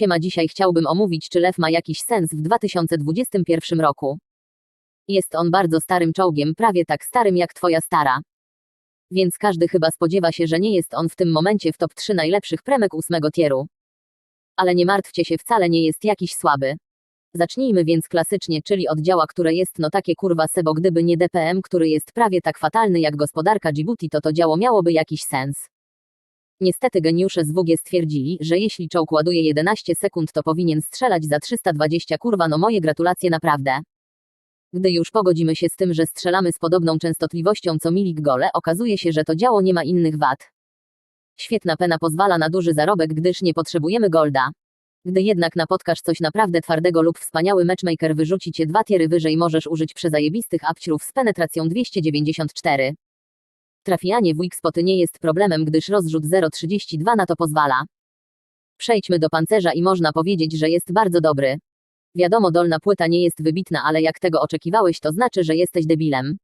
Siema dzisiaj chciałbym omówić czy lew ma jakiś sens w 2021 roku. Jest on bardzo starym czołgiem, prawie tak starym jak twoja stara. Więc każdy chyba spodziewa się, że nie jest on w tym momencie w top 3 najlepszych premek ósmego tieru. Ale nie martwcie się, wcale nie jest jakiś słaby. Zacznijmy więc klasycznie, czyli od działa, które jest no takie kurwa sebo, gdyby nie DPM, który jest prawie tak fatalny jak gospodarka Djibouti, to to działo miałoby jakiś sens. Niestety geniusze z WG stwierdzili, że jeśli czołg ładuje 11 sekund, to powinien strzelać za 320 kurwa no moje gratulacje naprawdę. Gdy już pogodzimy się z tym, że strzelamy z podobną częstotliwością co milik gole, okazuje się, że to działo nie ma innych wad. Świetna pena pozwala na duży zarobek, gdyż nie potrzebujemy golda. Gdy jednak napotkasz coś naprawdę twardego lub wspaniały matchmaker wyrzuci cię dwa tiery wyżej możesz użyć przezajebistych apciurów z penetracją 294. Trafianie w weak spoty nie jest problemem, gdyż rozrzut 0,32 na to pozwala. Przejdźmy do pancerza i można powiedzieć, że jest bardzo dobry. Wiadomo, dolna płyta nie jest wybitna, ale jak tego oczekiwałeś, to znaczy, że jesteś debilem.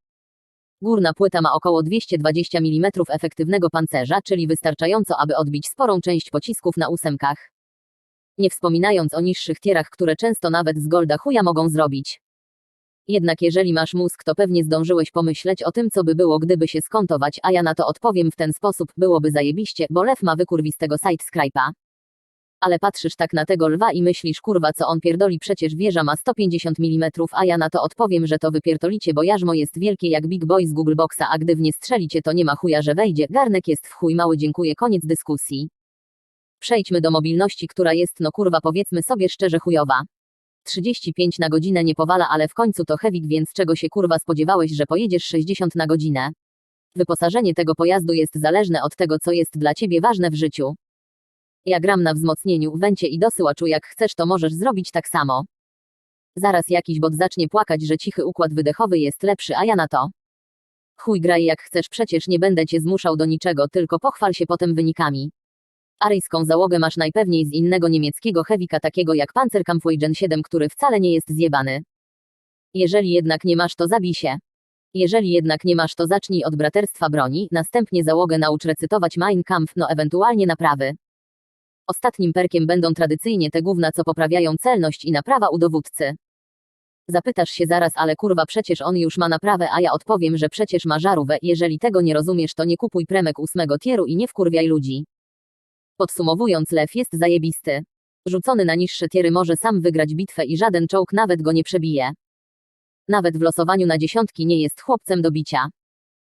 Górna płyta ma około 220 mm efektywnego pancerza, czyli wystarczająco, aby odbić sporą część pocisków na ósemkach. Nie wspominając o niższych tierach, które często nawet z golda chuja mogą zrobić. Jednak jeżeli masz mózg, to pewnie zdążyłeś pomyśleć o tym, co by było, gdyby się skontować, a ja na to odpowiem w ten sposób, byłoby zajebiście, bo lew ma wykurwistego side-scrape'a. Ale patrzysz tak na tego lwa i myślisz, kurwa, co on pierdoli, przecież wieża ma 150 mm, a ja na to odpowiem, że to wypierdolicie, bo jarzmo jest wielkie jak Big Boy z Google Boxa, a gdy w nie strzelicie, to nie ma chuja, że wejdzie, garnek jest w chuj mały, dziękuję, koniec dyskusji. Przejdźmy do mobilności, która jest, no kurwa, powiedzmy sobie szczerze chujowa. 35 na godzinę nie powala, ale w końcu to heavy, więc czego się kurwa spodziewałeś, że pojedziesz 60 na godzinę? Wyposażenie tego pojazdu jest zależne od tego, co jest dla ciebie ważne w życiu. Ja gram na wzmocnieniu, węcie i dosyłaczu, jak chcesz, to możesz zrobić tak samo. Zaraz jakiś bot zacznie płakać, że cichy układ wydechowy jest lepszy, a ja na to. Chuj graj jak chcesz, przecież nie będę cię zmuszał do niczego, tylko pochwal się potem wynikami. Aryjską załogę masz najpewniej z innego niemieckiego heavika takiego jak Panzerkampfwagen 7, który wcale nie jest zjebany. Jeżeli jednak nie masz to zabij się. Jeżeli jednak nie masz to zacznij od braterstwa broni, następnie załogę naucz recytować Mein Kampf, no ewentualnie naprawy. Ostatnim perkiem będą tradycyjnie te gówna, co poprawiają celność i naprawa u dowódcy. Zapytasz się zaraz, ale kurwa przecież on już ma naprawę, a ja odpowiem, że przecież ma żarówę, jeżeli tego nie rozumiesz to nie kupuj premek ósmego tieru i nie wkurwiaj ludzi. Podsumowując, lew jest zajebisty. Rzucony na niższe tiery może sam wygrać bitwę i żaden czołg nawet go nie przebije. Nawet w losowaniu na dziesiątki nie jest chłopcem do bicia.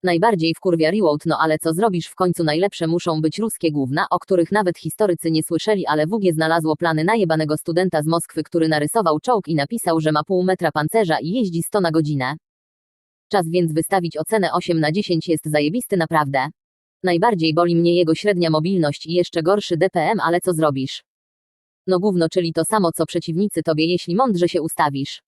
Najbardziej wkurwia reload, no ale co zrobisz w końcu najlepsze muszą być ruskie główna, o których nawet historycy nie słyszeli, ale WG znalazło plany najebanego studenta z Moskwy, który narysował czołg i napisał, że ma pół metra pancerza i jeździ 100 na godzinę. Czas więc wystawić ocenę 8 na 10 jest zajebisty naprawdę. Najbardziej boli mnie jego średnia mobilność i jeszcze gorszy DPM, ale co zrobisz? No gówno, czyli to samo co przeciwnicy tobie, jeśli mądrze się ustawisz.